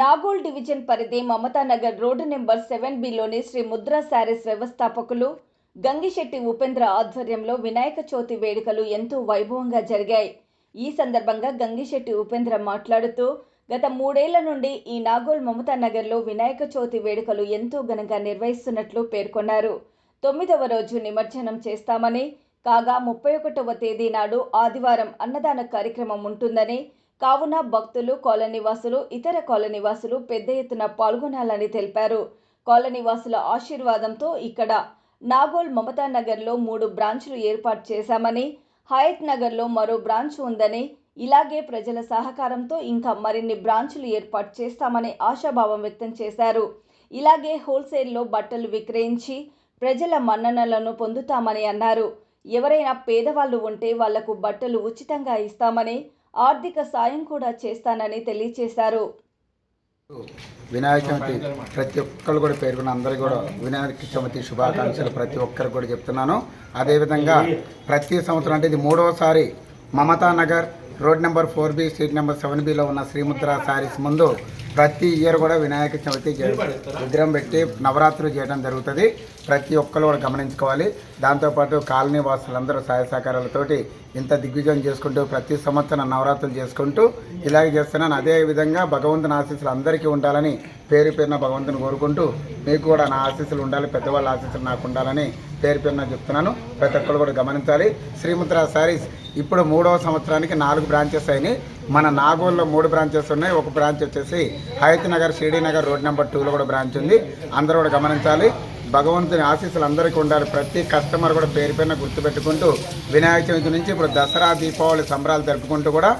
Nagole division పరిధి Mamatanagar road number seven బిలోని శ్రీ ముద్రా శారీస్ వ్యవస్థాపకులు గంగిశెట్టి ఉపేంద్ర ఆధ్వర్యంలో వినాయక చవితి వేడుకలు ఎంతో వైభవంగా జరిగాయి. ఈ సందర్భంగా గంగిశెట్టి ఉపేంద్ర మాట్లాడుతూ గత మూడేళ్ళ నుండి ఈ నాగోల్ మమతానగర్లో వినాయక చవితి వేడుకలు ఎంతో ఘనంగా నిర్వహిస్తున్నట్లు పేర్కొన్నారు. తొమ్మిదవ రోజు నిమజ్జనం చేస్తామని కాగా ముప్పై ఒకటవ తేదీ నాడు ఆదివారం అన్నదాన కార్యక్రమం ఉంటుందని కావున భక్తులు కాలనీవాసులు ఇతర కాలనీవాసులు పెద్ద ఎత్తున పాల్గొనాలని తెలిపారు. కాలనీవాసుల ఆశీర్వాదంతో ఇక్కడ నాగోల్ మమతా నగర్లో మూడు బ్రాంచ్లు ఏర్పాటు చేశామని హయత్ నగర్లో మరో బ్రాంచ్ ఉందని ఇలాగే ప్రజల సహకారంతో ఇంకా మరిన్ని బ్రాంచులు ఏర్పాటు చేస్తామని ఆశాభావం వ్యక్తం చేశారు. ఇలాగే హోల్సేల్లో బట్టలు విక్రయించి ప్రజల మన్ననలను పొందుతామని అన్నారు. ఎవరైనా పేదవాళ్ళు ఉంటే వాళ్ళకు బట్టలు ఉచితంగా ఇస్తామని ఆర్థిక సాయం కూడా చేస్తానని తెలియజేశారు వినాయక చవితి ప్రతి ఒక్కరు కూడా పేర్కొన్న అందరూ కూడా వినాయక చవితి శుభాకాంక్షలు ప్రతి ఒక్కరు కూడా చెప్తున్నాను. అదేవిధంగా ప్రతి సంవత్సరం అంటే ఇది మూడవసారి Mamata Nagar road number four B street number seven below ఉన్న శ్రీముద్ర శారీస్ ముందు ప్రతి ఇయర్ కూడా వినాయక చవితి విగ్రహం పెట్టి నవరాత్రులు చేయడం జరుగుతుంది. ప్రతి ఒక్కరు కూడా గమనించుకోవాలి. దాంతోపాటు కాలనీ వాసులందరూ సహాయ సహకారాలతోటి ఇంత దిగ్విజయం చేసుకుంటూ ప్రతి సంవత్సరం నవరాత్రులు చేసుకుంటూ ఇలాగే చేస్తున్నాను. అదే విధంగా భగవంతుని ఆశీస్సులు అందరికీ ఉండాలని పేరు పేరున భగవంతుని కోరుకుంటూ మీకు కూడా నా ఆశీస్సులు ఉండాలి పెద్దవాళ్ళ ఆశీస్సులు నాకు ఉండాలని పేరు పేరున చెప్తున్నాను. ప్రతి ఒక్కరు కూడా గమనించాలి. శ్రీముద్ర శారీస్ ఇప్పుడు మూడవ సంవత్సరానికి నాలుగు బ్రాంచెస్ అయినాయి. మన నాగోల్లో మూడు బ్రాంచెస్ ఉన్నాయి. ఒక బ్రాంచ్ వచ్చేసి హయత్ నగర్ షిరిడీ నగర్ రోడ్ నెంబర్ టూలో కూడా బ్రాంచ్ ఉంది. అందరూ కూడా గమనించాలి. భగవంతుని ఆశీస్సులు అందరికీ ఉండాలి. ప్రతి కస్టమర్ కూడా పేరు పైన గుర్తుపెట్టుకుంటూ వినాయక చవితి నుంచి ఇప్పుడు దసరా దీపావళి సంబరాలు జరుపుకుంటూ కూడా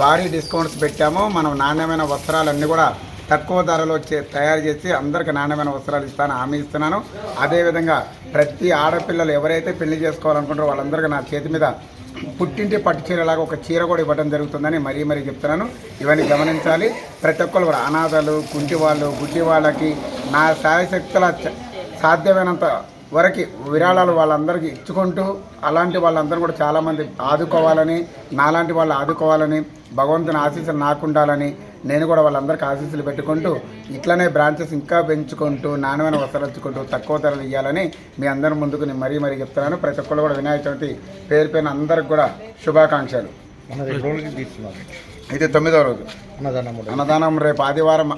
భారీ డిస్కౌంట్స్ పెట్టాము. మనం నాణ్యమైన వస్త్రాలన్నీ కూడా తక్కువ ధరలో తయారు చేసి అందరికి నాణ్యమైన వస్త్రాలు ఇస్తాను హామీ ఇస్తున్నాను. అదేవిధంగా ప్రతి ఆడపిల్లలు ఎవరైతే పెళ్ళి చేసుకోవాలనుకుంటారో వాళ్ళందరికీ నా చేతి మీద పుట్టింటి పట్టు చీరలాగా ఒక చీర కూడా ఇవ్వడం జరుగుతుందని మరీ మరీ చెప్తున్నాను. ఇవన్నీ గమనించాలి. ప్రతి ఒక్కరు కూడా అనాథలు కుంటి వాళ్ళు గుడ్డి వాళ్ళకి నా శాయశక్తుల సాధ్యమైనంత వరకు విరాళాలు వాళ్ళందరికీ ఇచ్చుకుంటూ అలాంటి వాళ్ళందరూ కూడా చాలామంది ఆదుకోవాలని నాలాంటి వాళ్ళు ఆదుకోవాలని భగవంతుని ఆశీస్సులు నాకు ఉండాలని నేను కూడా వాళ్ళందరికీ ఆశీస్సులు పెట్టుకుంటూ ఇట్లనే బ్రాంచెస్ ఇంకా పెంచుకుంటూ నాణ్యమైన వస్త్రాలు ఇచ్చుకుంటూ తక్కువ ధరలు ఇవ్వాలని మీ అందరి ముందుకు నేను మరీ మరీ చెప్తున్నాను. ప్రతి ఒక్కరు కూడా వినాయక చవితి పేరు పైన అందరికి కూడా శుభాకాంక్షలు. ఇది తొమ్మిదవ రోజు. అన్నదానం రేపు ఆదివారం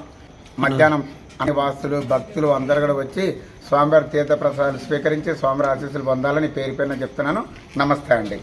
మధ్యాహ్నం అన్ని వాస్తులు భక్తులు అందరు కూడా వచ్చి స్వామివారి తీర్థ ప్రసాదాలు స్వీకరించి స్వామివారి ఆశీస్సులు పొందాలని పేరు పైన చెప్తున్నాను. నమస్తే అండి.